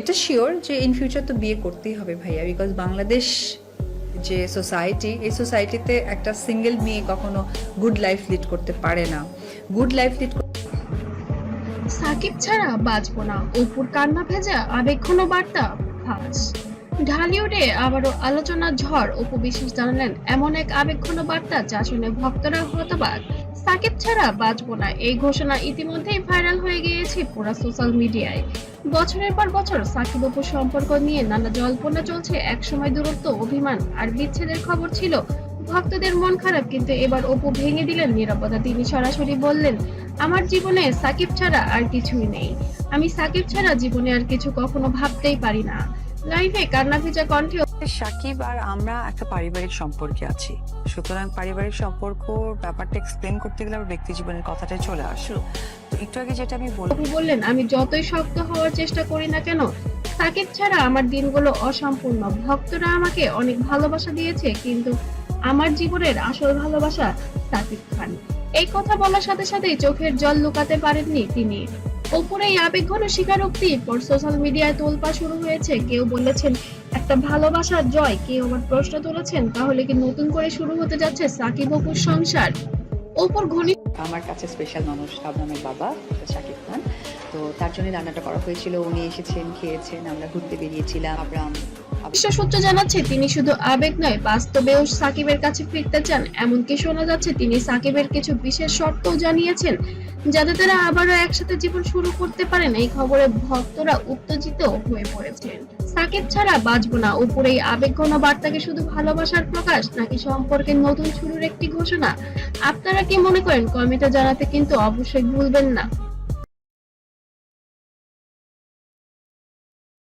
এটা শিওর যে in future তো বিয়ে করতেই হবে ভাইয়া বিকজ বাংলাদেশ যে সোসাইটি এই সোসাইটিতে একটা সিঙ্গেল মেয়ে কখনো গুড লাইফ লিড করতে পারে না। গুড লাইফ লিড সাকিব ছাড়া বাঁচবো না। অপুর কান্না ভেজা আবেক্ষণ বার্তা, ফাঁস। ঢালিউডে আবারও আলোচনার ঝড় অপু বিশ্বাস জানালেন। এমন এক আবেগঘন বার্তা যা শুনে ভক্তরা হতবাক। সাকিব ছাড়া বাঁচব না। এই ঘোষণা ইতিমধ্যেই ভাইরাল হয়ে গিয়েছে পুরো সোশ্যাল মিডিয়ায়। বছরের পর বছর সাকিব অপুর সম্পর্ক নিয়ে নানা জল্পনা চলছে। একসময় দূরত্ব, অভিমান আর বিচ্ছেদের খবর ছিল। ভক্তদের মন খারাপ, কিন্তু এবার অপু ভেঙে দিলেন নিরাপদা তিনি সরাসরি বললেন, আমার জীবনে সাকিব ছাড়া আর কিছুই নেই। আমি সাকিব ছাড়া জীবনে আর কিছু কখনো ভাবতেই পারি না। লাইফে কান্না ভেজা কণ্ঠে সাকিব আর আমরা একটা পারিবারিক সম্পর্কে আছি। সুতরাং পারিবারিক সম্পর্ক ব্যাপারটা এক্সপ্লেন করতে গেলে আমার ব্যক্তি জীবনের কথাটাই চলে আসলো। তো একটু আগে যেটা আমি বলব বললেন আমি যতই শক্ত হওয়ার চেষ্টা করি না কেন সাকিব ছাড়া আমার দিনগুলো অসম্পূর্ণ। ভক্তরা আমাকে অনেক ভালোবাসা দিয়েছে কিন্তু আমার জীবনের আসল ভালোবাসা সাকিব খান। এই কথা বলার সাথে সাথেই চোখের জল লুকাতে পারেননি তিনি। ওপরে এই আবেগঘন স্বীকারোক্তি। পর সোশ্যাল মিডিয়ায় তোলপা শুরু হয়েছে। কেউ বলেছেন একটা ভালোবাসার জয়। কেউ আবার প্রশ্ন তুলেছেন তাহলে কি নতুন করে শুরু হতে যাচ্ছে সাকিব অপুর সংসার? অপুর ঘনিষ্ঠ আমার কাছে স্পেশাল মানুষ শাবনামের বাবা শাকিব খান। তো তার জন্য রান্নাটা করা হয়েছিল। উনি এসেছেন খেয়েছেন আমরা ঘুরতে বেরিয়েছিলাম আবরাম বিশ্ব সূত্র জানাচ্ছে তিনি শুধু আবেগ নয় বাস্তবেও সাকিবের কাছে ফিরতে চান। এমনকি শোনা যাচ্ছে তিনি সাকিবের কিছু বিশেষ শর্তও জানিয়েছেন। যাতে তারা আবারও একসাথে জীবন শুরু করতে পারেন, এই খবরে ভক্তরা উত্তেজিত হয়ে পড়েছেন সাকিব ছাড়া বাঁচব না। উপরে এই আবেগঘন বার্তাকে শুধু ভালোবাসার প্রকাশ নাকি সম্পর্কে নতুন শুরুর একটি ঘোষণা? আপনারা কি মনে করেন? কমেন্টে জানাতে কিন্তু অবশ্যই ভুলবেন না।